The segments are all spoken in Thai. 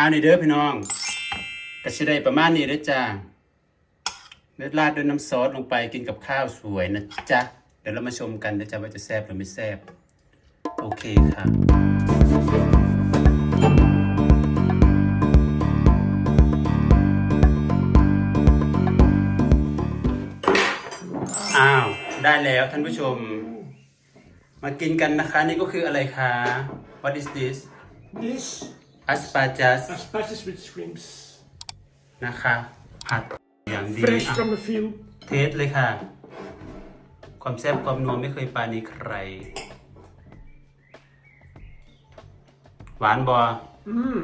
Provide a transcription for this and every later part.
เอาในเด้อพี่น้องก็สิได้ประมาณนี้เด้อจ้าเลือราดด้วยน้ำซอสลงไปกินกับข้าวสวยนะจ๊ะ เดี๋ยวเรามาชมกันนะจ๊ะว่าจะแซ่บหรือไม่แซ่บโอเคค่ะอ้าวได้แล้วท่านผู้ชม มากินกันนะคะ นี่ก็คืออะไรคะ What is this This Asparagus asparagus with shrimps. นะคะ ผัดอย่างดี Fresh อะ from the field. เทสเลยค่ะ ความแซ่บความนัวไม่เคยปรานีใคร หวานบอ Mm.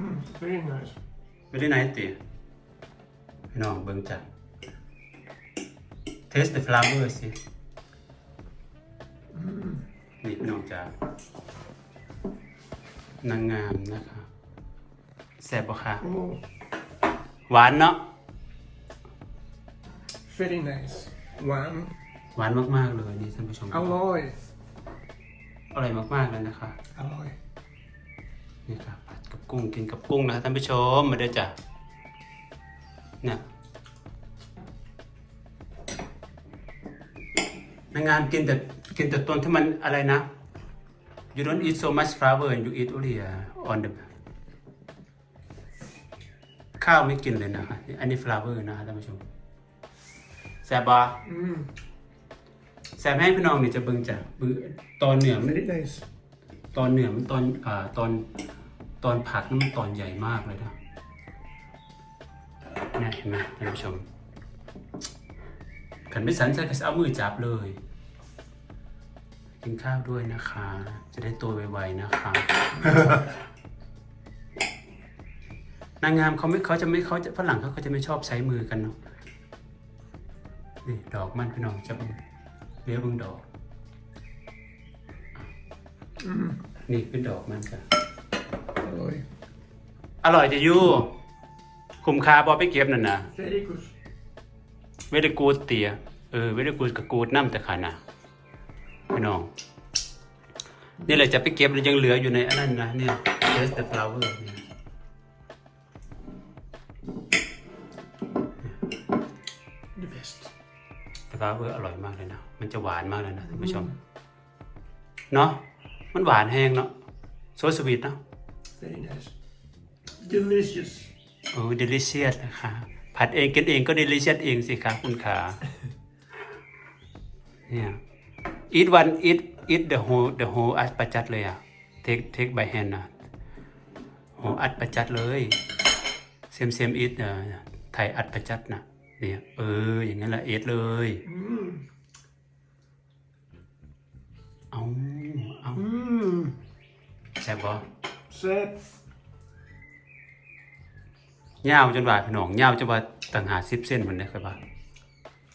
Mm, very nice. ไม่ได้ไหนติพี่น้องเบิ่งจ้ะ taste the flavor สิ นี่พี่น้องจ้ะ นางงามนะคะแซ่บปะคะ Oh, หวานเนาะ very nice. One. หวานมากๆเลยนี่ท่านผู้ชม Alloy. อร่อยมากๆเลยนะคะ Alloy. นี่ครับผัดกับกุ้งกินกับกุ้งนะครับท่านผู้ชมมาเด้อจ้ะเนี่ยนางงามกินแต่กินแต่ต้นที่มันอะไรนะ you don't eat so much flour and you eat only uh, on the ข้าวไม่กินเลยนะคะอันนี้ flour นะคะท่านผู้ชมแซ่บปะ Mm, แซ่บให้พี่น้องนี่จะเบิ่งจ้ะเบิ่งตอนเหนือมัน very nice. ตอนเหนือมันตอนอ่าตอนตอนผัดนั่นมันตอนใหญ่มากเลยนะเนี่ยเห็นไหมท่านผู้ชมขันไม่สันใส่ก็จะเอามือจับเลย กินข้าวด้วยนะคะ จะได้ตัวไวๆนะคะ นางงามเขาไม่เขาจะไม่เขาจะฝรั่งเขาก็จะไม่ชอบใช้มือกันเนาะนี่ดอกมันพี่น้องจะเป็นเลี้ยวเบึงดอก Mm, นี่คือดอกมันค่ะ alloy. อร่อยจะยู่คุ้มค่าบอไปเก็บนั่นนะ Very good. เวดกูดเตียเออเวดกูดกับกูดน้ำแต่ขานะ พี่น้อง นี่แหละจะไปเก็บแล้วยังเหลืออยู่ในอันนั้นนะเนี่ย taste the flower เนี่ย The best. the flower อร่อยมากเลยนะ มันจะหวานมากเลยนะท่านผู้ชม เนาะ มันหวานแห้งเนาะโซสวีทเนาะ Very nice. Delicious. โอ้ delicious นะคะผัดเองกินเองก็ delicious เองสิคะคุณขาเนี่ย eat one eat eat the whole the whole อัดประจัดเลยอะ take take by hand นะโหอัดประจัดเลยเซมเซม eat เอ่อไทยอัดประจัดนะเนี่ยเออ อย่างนั้นแหละ eat เลย Mm. เอาเอา Mm. แซ่บบ่ Set. ยาวจนว่าพี่น้องยาวจนว่าต่างหาสิบเส้นมันได้ครับว่า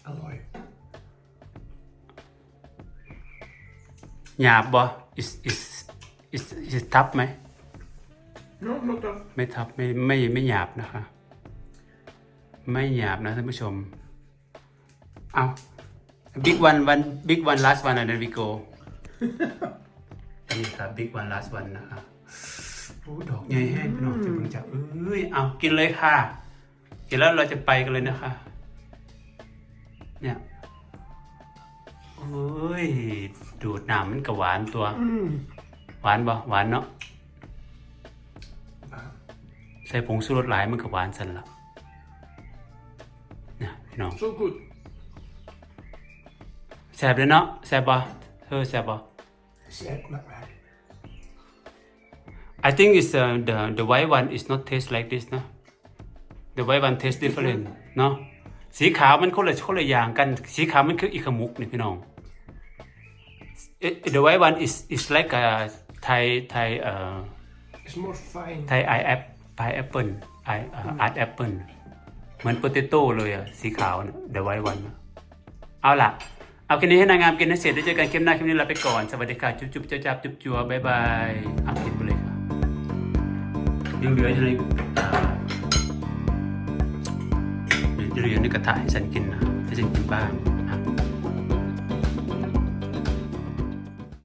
Alloy. หยาบบ่ is is is is ทับไหม No, not that. ไม่ทับไม่ไม่ไม่หยาบนะคะ ไม่หยาบนะท่านผู้ชม เอา big one one big one last one and then we go นี่ครับ big one last one นะคะโอ้ดอกใหญ่แห้งพี่น้องจะเพิ่งจะเอ้ยเอากินเลยค่ะกินแล้วเราจะไปกันเลยนะคะ เนี่ย โอ้ย ดูดน้ำมันก็หวานตัว Mm. หวานบ่หวานเนาะ Ah, ใส่ผงชูรสหลายมันก็หวานสันละนะพี่น้อง so good. แซ่บเลยเนาะแซ่บบ่เธอแซ่บบ่ Set, not bad. I think it's uh, the the white one is not taste like this เนอะ the white one taste different เนาะสีขาวมันคนละคนละอย่างกัน สีขาวมันคืออีขมุกนี่พี่น้อง It, the white one is is like a Thai Thai เอ่อ It's more fine. ไทยไอแอปไอแอปเปิลไออาร์ตแอปเปิลเหมือนโปเตโต้เลยอะสีขาวเดอะไวท์วันเอาล่ะ เอาแค่นี้ให้นางงามกินให้เสร็จแล้วเจอกันคลิปหน้าคลิปนี้ลาไปก่อน สวัสดีค่ะ จุ๊บจุ๊บจ้าจับจุ๊บจัวบายบายเอากินไปเลยค่ะยังเหลืออยู่ในอ่ายังเหลือในกระทะให้ฉันกินนะให้ฉันกินบ้าง